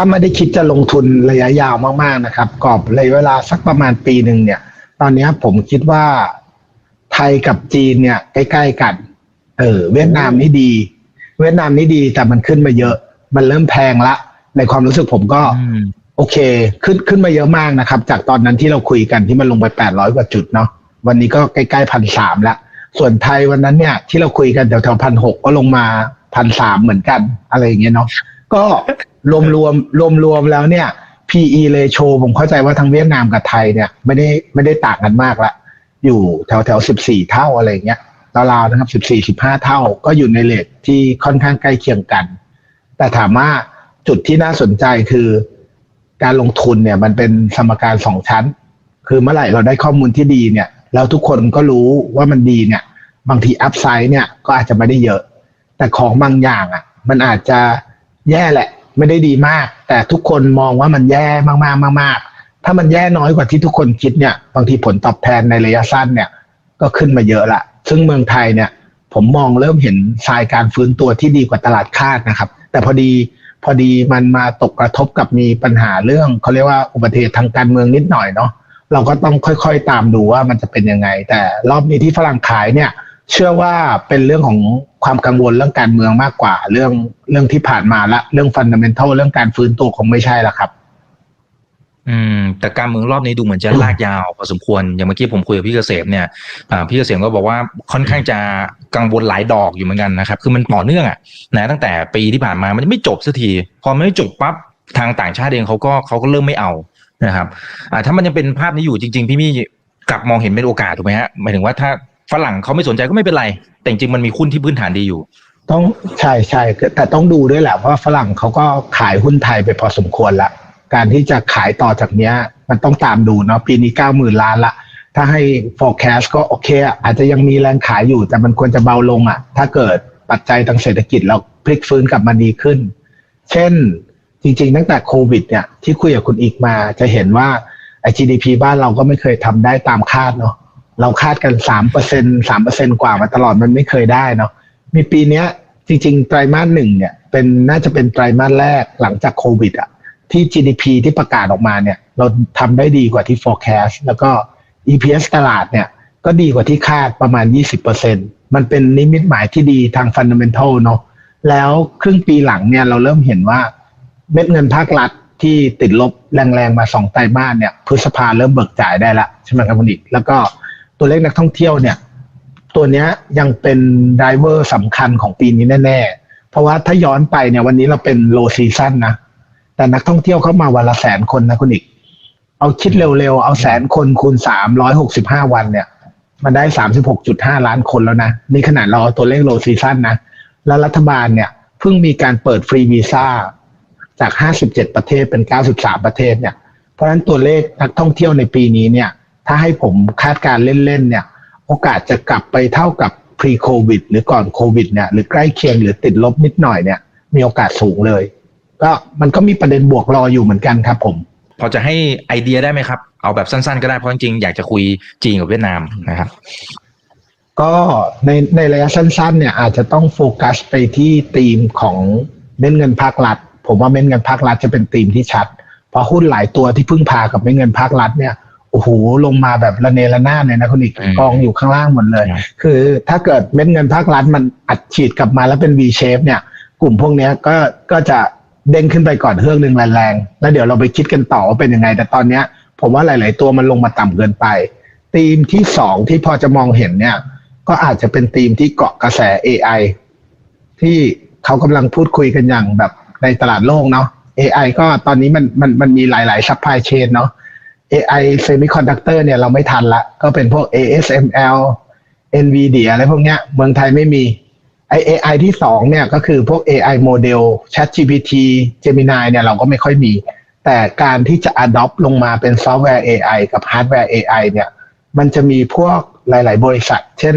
ถ้าไม่ได้คิดจะลงทุนระยะยาวมากๆนะครับ กรอบเลยเวลาสักประมาณปีหนึ่งเนี่ย ตอนเนี้ยผมคิดว่าไทยกับจีนเนี่ย ใกล้ๆกัน เออ เวียดนามนี่ดี เวียดนามนี่ดีแต่มันขึ้นมาเยอะ มันเริ่มแพงละ ในความรู้สึกผมก็อืมโอเค ขึ้นขึ้นมาเยอะมากนะครับ จากตอนนั้นที่เราคุยกันที่มันลงไปแปดร้อยกว่าจุดเนาะวันนี้ก็ใกล้ๆพันสามละส่วนไทยวันนั้นเนี่ย ที่เราคุยกันแถวๆพันหกก็ลงมาพันสามเหมือนกัน อะไรอย่างเงี้ยเนาะก็ รวมรวมรวมรวมแล้วเนี่ย PE ratio ผมเข้าใจว่าทั้งเวียดนามกับไทยเนี่ยไม่ได้ไม่ได้ต่างกันมากละอยู่แถวแถวสิบสี่เท่าอะไรเงี้ยราวๆนะครับสิบสี่สิบห้าเท่า ก็อยู่ในเลทที่ค่อนข้างใกล้เคียงกัน แต่ถามว่าจุดที่น่าสนใจคือการลงทุนเนี่ยมันเป็นสมการสองชั้น คือเมื่อไหร่เราได้ข้อมูลที่ดีเนี่ยแล้วทุกคนก็รู้ว่ามันดีเนี่ย บางทีอัพไซด์เนี่ยก็อาจจะไม่ได้เยอะ แต่ของบางอย่างอะ มันอาจจะแย่แหละ ไม่ได้ดีมาก แต่ทุกคนมองว่ามันแย่มากๆมากๆถ้ามันแย่น้อยกว่าที่ทุกคนคิดเนี่ยบางทีผลตอบแทนในระยะสั้นเนี่ยก็ขึ้นมาเยอะละ ซึ่งเมืองไทยเนี่ย ผมมองเริ่มเห็นทรายการฟื้นตัวที่ดีกว่าตลาดคาดนะครับ แต่พอดีพอดีมันมาตกกระทบกับมีปัญหาเรื่องเขาเรียกว่าอุบัติเหตุทางการเมืองนิดหน่อยเนาะเราก็ต้องค่อยๆตามดูว่ามันจะเป็นยังไง แต่รอบนี้ที่ฝรั่งขายเนี่ย เชื่อว่าเป็นเรื่องของ ความกังวลเรื่องการเมืองมากกว่า เรื่องเรื่องที่ผ่านมาละเรื่องฟันเดเมนทัลเรื่องการฟื้นตัวคงไม่ใช่ละครับ อืม แต่การเมืองรอบนี้ดูเหมือนจะลากยาวพอสมควรอย่างเมื่อกี้ผมคุยกับพี่เกษมเนี่ยอ่าพี่เกษมก็บอกว่าค่อนข้างจะกังวลหลายดอกอยู่เหมือนกันนะครับ คือมันต่อเนื่องอะนะตั้งแต่ปีที่ผ่านมามันไม่จบสักทีพอไม่จบปั๊บทางต่างชาติเองเขาก็เขาก็เริ่มไม่เอานะครับอ่าถ้ามันยังเป็นภาพนี้อยู่จริง ๆ พี่มี่กลับมองเห็นเป็นโอกาสถูกไหมฮะหมายถึงว่าถ้า ฝรั่งเขาไม่สนใจก็ไม่เป็นไร แต่จริงมันมีหุ้นที่พื้นฐานดีอยู่ ต้องใช่ใช่แต่ต้องดูด้วยแหละว่าฝรั่งเขาก็ขายหุ้นไทยไปพอสมควรละการที่จะขายต่อจากเนี้ย มันต้องตามดูเนาะปีนี้เก้าหมื่นล้านละถ้าให้ forecast ก็โอเคอาจจะยังมีแรงขายอยู่ แต่มันควรจะเบาลงอะถ้าเกิดปัจจัยทางเศรษฐกิจเราพลิกฟื้นกลับมาดีขึ้น เช่นจริงๆ ตั้งแต่โควิดเนี่ยที่คุยกับคุณอีกมาจะเห็นว่า GDP บ้านเราก็ไม่เคยทำได้ตามคาดเนาะ เราคาดกันสามเปอร์เซ็นสามเปอร์เซ็นกว่ามาตลอดมันไม่เคยได้เนาะมีปีเนี้ย จริง ๆ ไตรมาสหนึ่งเนี่ยเป็นน่าจะเป็นไตรมาสแรกหลังจากโควิดอะที่ GDP ที่ประกาศออกมาเนี่ย เราทำได้ดีกว่าที่ forecast แล้วก็ EPS ตลาดเนี่ย ก็ดีกว่าที่คาดประมาณ 20%มันเป็นนิมิตหมายที่ดีทาง fundamental เนาะแล้วครึ่งปีหลังเนี่ยเราเริ่มเห็นว่าเม็ดเงินภาครัฐที่ติดลบแรงๆมาสองไตรมาสเนี่ยพฤษภาเริ่มเบิกจ่ายได้ละใช่ไหมครับคุณอีกแล้วก็ ตัวเลขนักท่องเที่ยวเนี่ย ตัวเนี้ยยังเป็นไดเวอร์สำคัญของปีนี้แน่ๆ เพราะว่าถ้าย้อนไปเนี่ยวันนี้เราเป็นโลซีซันนะ แต่นักท่องเที่ยวเข้ามาวันละแสนคนนะคุณอีก เอาคิดเร็วๆ เอาแสนคนคูณสามร้อยหกสิบห้าวันเนี่ย มันได้สามสิบหกจุดห้าล้านคนแล้วนะ นี่ขนาดเราเอาตัวเลขโลซีซันนะ แล้วรัฐบาลเนี่ยเพิ่งมีการเปิดฟรีวีซ่าจาก 57 ประเทศเป็น 93 ประเทศเนี่ย เพราะฉะนั้นตัวเลขนักท่องเที่ยวในปีนี้เนี่ย ถ้าให้ผมคาดการเล่นๆเนี่ย โอกาสจะกลับไปเท่ากับ pre covid หรือก่อนโควิดเนี่ยหรือใกล้เคียงหรือติดลบนิดหน่อยเนี่ยมีโอกาสสูงเลย ก็มันก็มีประเด็นบวกรออยู่เหมือนกันครับผม พอจะให้ไอเดียได้ไหมครับ เอาแบบสั้นๆก็ได้เพราะจริงๆอยากจะคุยจีนกับเวียดนามนะครับก็ในในระยะสั้นๆเนี่ยอาจจะต้องโฟกัสไปที่ธีมของเม็ดเงินภาครัฐ ผมว่าเม็ดเงินภาครัฐจะเป็นธีมที่ชัด เพราะหุ้นหลายตัวที่พึ่งพากับเม็ดเงินภาครัฐเนี่ย โอ้โหลงมาแบบระเนระนาดเลยนะคุณอีกอืมกองอยู่ข้างล่างหมดเลยครับคือถ้าเกิดเม็ดเงินภาครัฐมันอัดฉีดกลับมาแล้วเป็น V shape เนี่ย กลุ่มพวกเนี้ยก็ก็จะเด้งขึ้นไปก่อนเฮือกหนึ่งแรงๆ แล้วเดี๋ยวเราไปคิดกันต่อว่าเป็นยังไง แต่ตอนเนี้ย ผมว่าหลาย ๆ ตัวมันลงมาต่ำเกินไปธีมที่สองที่พอจะมองเห็นเนี่ย ก็อาจจะเป็นธีมที่เกาะกระแส AI ที่เขากำลังพูดคุยกันอย่างแบบในตลาดโลกเนาะ AI ก็ตอนนี้มันมันมันมีหลายๆ supply chain เนาะ AI semiconductor เนี่ยเราไม่ทันละ ก็เป็นพวก ASML NVIDIA อะไรพวกเนี้ยเมืองไทยไม่มีไอ AI ที่สองเนี่ยก็คือพวก AI โมเดล ChatGPT Gemini เนี่ยเราก็ไม่ค่อยมี แต่การที่จะ adopt ลงมาเป็นซอฟต์แวร์ AI กับฮาร์ดแวร์ AI เนี่ยมันจะมีพวกหลาย ๆ บริษัท เช่น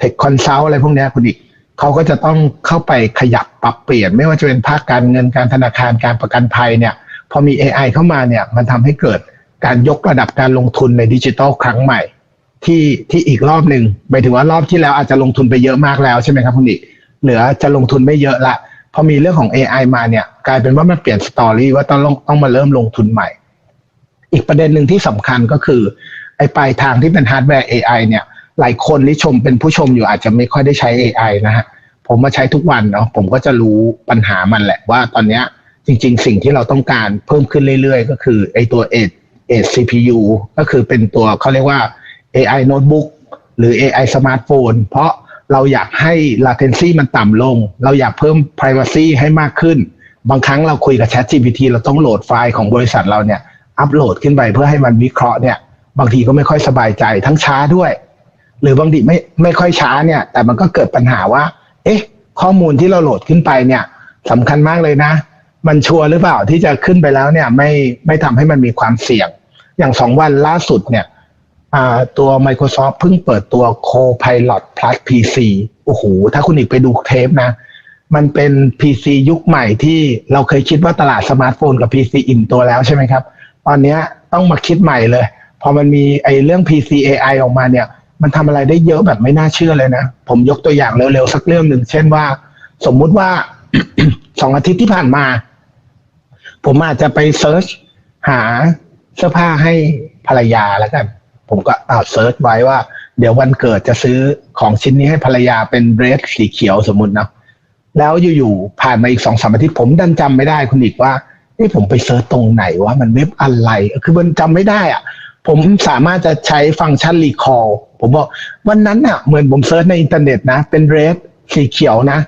Tech Consult อะไรพวกเนี้ยคุณดิกเขาก็จะต้องเข้าไปขยับปรับเปลี่ยน ไม่ว่าจะเป็นภาคการเงินการธนาคารการประกันภัยเนี่ยพอมี AI เข้ามาเนี่ยมันทำให้เกิด การยกระดับการลงทุนในดิจิทัลครั้งใหม่ ที่ที่อีกรอบหนึ่งหมายถึงว่ารอบที่แล้วอาจจะลงทุนไปเยอะมากแล้วใช่ไหมครับคุณดิเหลือจะลงทุนไม่เยอะละพอมีเรื่องของ AI มาเนี่ยกลายเป็นว่ามันเปลี่ยนสตอรี่ว่าต้องต้องมาเริ่มลงทุนใหม่ อีกประเด็นหนึ่งที่สำคัญก็คือไอ้ปลายทางที่เป็นฮาร์ดแวร์ AI เนี่ย หลายคนที่ชมเป็นผู้ชมอยู่อาจจะไม่ค่อยได้ใช้ AI นะฮะผมมาใช้ทุกวันเนาะผมก็จะรู้ปัญหามันแหละว่าตอนนี้ยจริง ๆ สิ่งที่เราต้องการเพิ่มขึ้นเรื่อยๆ ก็คือไอ้ตัวเอ 8 CPU ก็คือเป็นตัวเขาเรียกว่า AI Notebook หรือ AI Smartphone เพราะเราอยากให้ latency มันต่ำลง เราอยากเพิ่ม privacy ให้มากขึ้น บางครั้งเราคุยกับ Chat GPT เราต้องโหลดไฟล์ของบริษัทเราเนี่ย อัปโหลดขึ้นไปเพื่อให้มันวิเคราะห์เนี่ย บางทีก็ไม่ค่อยสบายใจทั้งช้าด้วย หรือบางทีไม่ไม่ค่อยช้าเนี่ย แต่มันก็เกิดปัญหาว่า เอ๊ะ ข้อมูลที่เราโหลดขึ้นไปเนี่ยสำคัญมากเลยนะ มันชัวร์หรือเปล่าที่จะขึ้นไปแล้วเนี่ยไม่ไม่ทำให้มันมีความเสี่ยง อย่างสองวันล่าสุดเนี่ยตัว Microsoft เพิ่งเปิดตัว Copilot Plus PC โอ้โห ถ้าคุณอีกไปดูเทปนะ มันเป็น PC ยุคใหม่ที่เราเคยคิดว่าตลาดสมาร์ทโฟนกับ PC อิ่มตัวแล้วใช่ไหมครับ ตอนนี้ต้องมาคิดใหม่เลย พอมันมีไอ้เรื่อง PC AI ออกมาเนี่ย มันทำอะไรได้เยอะแบบไม่น่าเชื่อเลยนะ ผมยกตัวอย่างเร็วๆ สักเรื่องหนึ่ง เช่นว่า สมมุติว่าสองอาทิตย์ที่ผ่านมา ผมอาจจะไปเซิร์ชหาเสื้อผ้าให้ภรรยาแล้วกัน ผมก็อ่าเซิร์ชไว้ว่า เดี๋ยววันเกิดจะซื้อของชิ้นนี้ให้ภรรยาเป็นเดรสสีเขียวสมมุติเนาะแล้วอยู่ๆผ่านมาอีกสองสามอาทิตย์ผมดันจำไม่ได้คุณอีกว่าเอ้ผมไปเซิร์ชตรงไหนว่ามันเว็บอะไร คือมันจำไม่ได้อะผมสามารถจะใช้ฟังก์ชันรีคอ l ผมบอกวันนั้นอะเหมือนผมเซิร์ชในอินเทอร์เน็ตนะ เป็นเรสสีเขียวนะ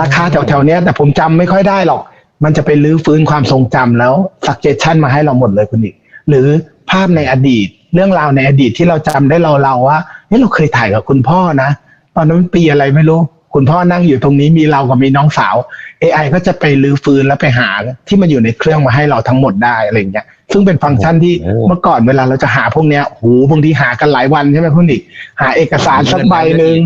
ราคาแถวๆเนี้ยแต่ผมจำไม่ค่อยได้หรอก มันจะไปลื้อฟื้นความทรงจำแล้ว suggestion มาให้เราหมดเลยคุณอีก หรือภาพในอดีต เรื่องราวในอดีตที่เราจำได้เราเราๆว่าเฮ้ยเราเคยถ่ายกับคุณพ่อนะ ตอนนั้นมันปีอะไรไม่รู้ คุณพ่อนั่งอยู่ตรงนี้มีเรากับมีน้องสาว AI ก็จะไปลื้อฟื้นแล้วไปหาที่มันอยู่ในเครื่องมาให้เราทั้งหมดได้อะไรอย่างเงี้ยซึ่งเป็นฟังก์ชันที่โอ้โหเมื่อก่อนเวลาเราจะหาพวกเนี้ยโหบางทีหากันหลายวันใช่ไหมคุณอีก หาเอกสารสักใบหนึ่ง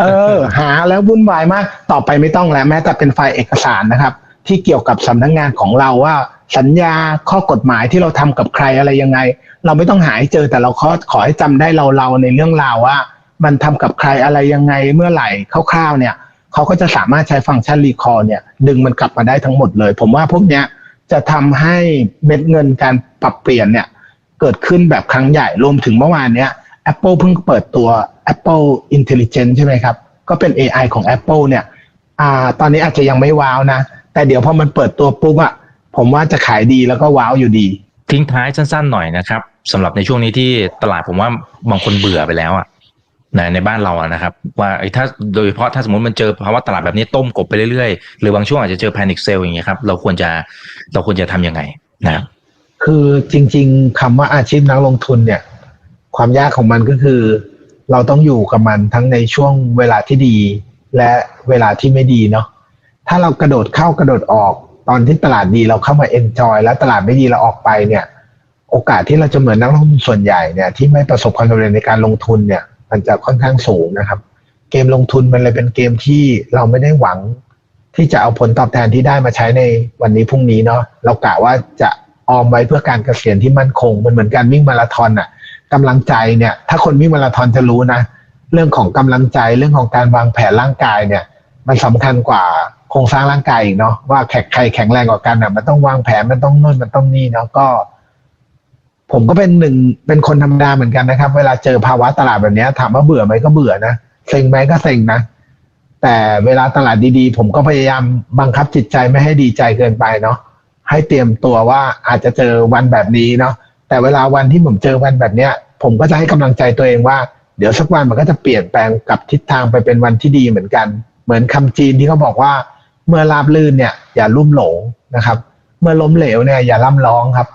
เออ หาแล้ววุ่นวายมากต่อไปไม่ต้องแล้วแม้แต่เป็นไฟล์เอกสารนะครับ ที่เกี่ยวกับสำนักงงานของเราว่า สัญญาข้อกฎหมายที่เราทำกับใครอะไรยังไง เราไม่ต้องหาให้เจอแต่เราขอขอให้จำได้เราเราในเรื่องราวว่า มันทำกับใครอะไรยังไงเมื่อไหร่คร่าวๆเนี่ยเขาก็จะสามารถใช้ฟังก์ชันรีคอร์เนี่ย ดึงมันกลับมาได้ทั้งหมดเลย ผมว่าพวกเนี้ยจะทำให้เม็ดเงินการปรับเปลี่ยนเนี่ย เกิดขึ้นแบบครั้งใหญ่รวมถึงเมื่อวานเนี้ย Apple เพิ่งเปิดตัว Apple Intelligence ใช่ไหมครับ ก็เป็น AI ของ Apple เนี่ยอ่าตอนนี้อาจจะยังไม่ว้าวนะ แต่เดี๋ยวพอมันเปิดตัวปุ๊บอะผมว่าจะขายดีแล้วก็ว้าวอยู่ดี ทิ้งท้ายสั้นๆหน่อยนะครับสำหรับในช่วงนี้ที่ตลาดผมว่าบางคนเบื่อไปแล้วอะในในบ้านเราอะนะครับ ว่าไอ้ถ้าโดยเฉพาะถ้าสมมติมันเจอภาวะตลาดแบบนี้ต้มกบไปเรื่อยๆ หรือบางช่วงอาจจะเจอแพนิคเซลอย่างเงี้ยครับเราควรจะเราควรจะทำยังไงนะครับคือจริง ๆคำว่าอาชีพนักลงทุนเนี่ย ความยากของมันก็คือ เราต้องอยู่กับมันทั้งในช่วงเวลาที่ดีและเวลาที่ไม่ดีเนาะ ถ้าเรากระโดดเข้ากระโดดออก ตอนที่ตลาดดีเราเข้ามาเอนจอยแล้วตลาดไม่ดีเราออกไปเนี่ย โอกาสที่เราจะเหมือนนักลงทุนส่วนใหญ่เนี่ยที่ไม่ประสบความสำเร็จในการลงทุนเนี่ย มันจะค่อนข้างสูงนะครับ เกมลงทุนมันเลยเป็นเกมที่เราไม่ได้หวัง ที่จะเอาผลตอบแทนที่ได้มาใช้ในวันนี้พรุ่งนี้เนาะเรากะว่าจะออมไว้เพื่อการเกษียณที่มั่นคง มันเหมือนการวิ่งมาราธอนอะกำลังใจเนี่ย ถ้าคนวิ่งมาราธอนจะรู้นะ เรื่องของกำลังใจเรื่องของการวางแผนร่างกายเนี่ย มันสำคัญกว่า โครงสร้างร่างกายอีกเนาะว่าแขกใครแข็งแรงกว่ากันอะ มันต้องวางแผนมันต้องนู่นมันต้องนี่เนาะก็ ผมก็เป็นหนึ่งเป็นคนธรรมดาเหมือนกันนะครับ เวลาเจอภาวะตลาดแบบนี้ถามว่าเบื่อไหมก็เบื่อนะเซ็งไหมก็เซ็งนะแต่เวลาตลาดดีๆ ผมก็พยายามบังคับจิตใจไม่ให้ดีใจเกินไปเนาะให้เตรียมตัวว่าอาจจะเจอวันแบบนี้เนาะแต่เวลาวันที่ผมเจอวันแบบเนี้ย ผมก็จะให้กำลังใจตัวเองว่าเดี๋ยวสักวันมันก็จะเปลี่ยนแปลงกับทิศทางไปเป็นวันที่ดีเหมือนกัน เหมือนคำจีนที่เขาบอกว่า เมื่อราบลื่นเนี่ย อย่าลุ่มหลงนะครับ เมื่อล้มเหลวเนี่ย อย่าล่ำร้องครับ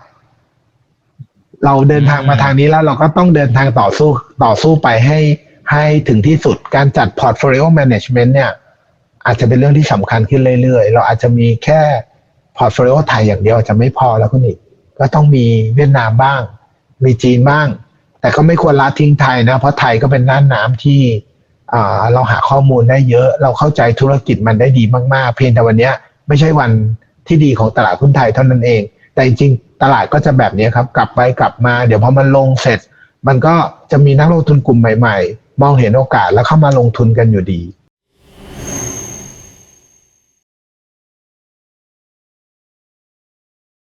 เราเดินทางมาทางนี้แล้ว เราก็ต้องเดินทางต่อสู้ต่อสู้ไปให้ให้ถึงที่สุดการจัด portfolio management เนี่ย อาจจะเป็นเรื่องที่สำคัญขึ้นเรื่อยๆ เราอาจจะมีแค่ portfolio ไทยอย่างเดียวอาจจะไม่พอแล้วคุณอีกก็ต้องมีเวียดนามบ้าง มีจีนบ้าง แต่ก็ไม่ควรละทิ้งไทยนะ เพราะไทยก็เป็นน่านน้ำที่อ่า เราหาข้อมูลได้เยอะ เราเข้าใจธุรกิจมันได้ดีมากๆ เพียงแต่วันนี้ไม่ใช่วันที่ดีของตลาดหุ้นไทยเท่านั้นเอง แต่จริงตลาดก็จะแบบนี้ครับ กลับไปกลับมา เดี๋ยวพอมันลงเสร็จ มันก็จะมีนักลงทุนกลุ่มใหม่ ๆ มองเห็นโอกาสแล้วเข้ามาลงทุนกันอยู่ดี